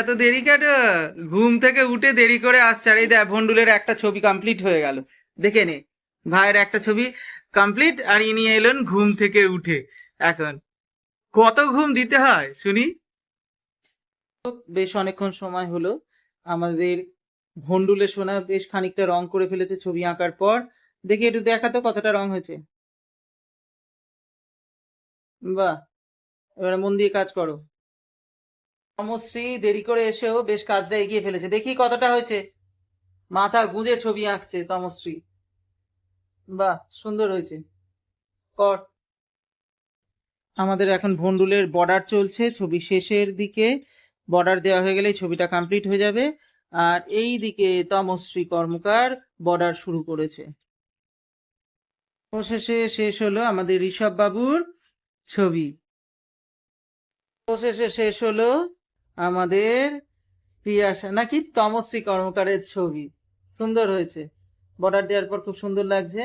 এত দেরি কেন? ঘুম থেকে উঠে দেরি করে আসছে। আর এই দেখ ভন্ডুলের একটা ছবি কমপ্লিট হয়ে গেল। দেখে নে। ভাইয়ের একটা ছবি কমপ্লিট আর ইনি এলেন ঘুম থেকে উঠে। এখন, কত ঘুম দিতে হয়, শুনি? বেশ অনেকক্ষণ সময় হলো। আমাদের ভন্ডুলে সোনা বেশ খানিকটা রং করে ফেলেছে ছবি আঁকার পর। দেখি, একটু দেখাতো কতটা রং হয়েছে। বাহ! এবারে মন দিয়ে কাজ করো। তমশ্রী দেরি করে এসেও বেশ কাজটা এগিয়ে ফেলেছে। দেখি কতটা হয়েছে। মাথা গুঁজে ছবি আঁকছে তমশ্রী। বাহ, সুন্দর হয়েছে। কর। আমাদের এখন ভন্ডুলের বর্ডার চলছে। ছবি শেষের দিকে বর্ডার দেওয়া হয়ে গেলে ছবিটা কমপ্লিট হয়ে যাবে। আর এই দিকে তমশ্রী কর্মকার বর্ডার শুরু করেছে। অবশেষে শেষ হলো আমাদের ঋষভ বাবুর ছবি। অবশেষে শেষ হলো আমাদের তিয়াসা নাকি তমশ্রী কর্মকারের ছবি? সুন্দর হয়েছে। বর্ডার দেওয়ার পর খুব সুন্দর লাগছে।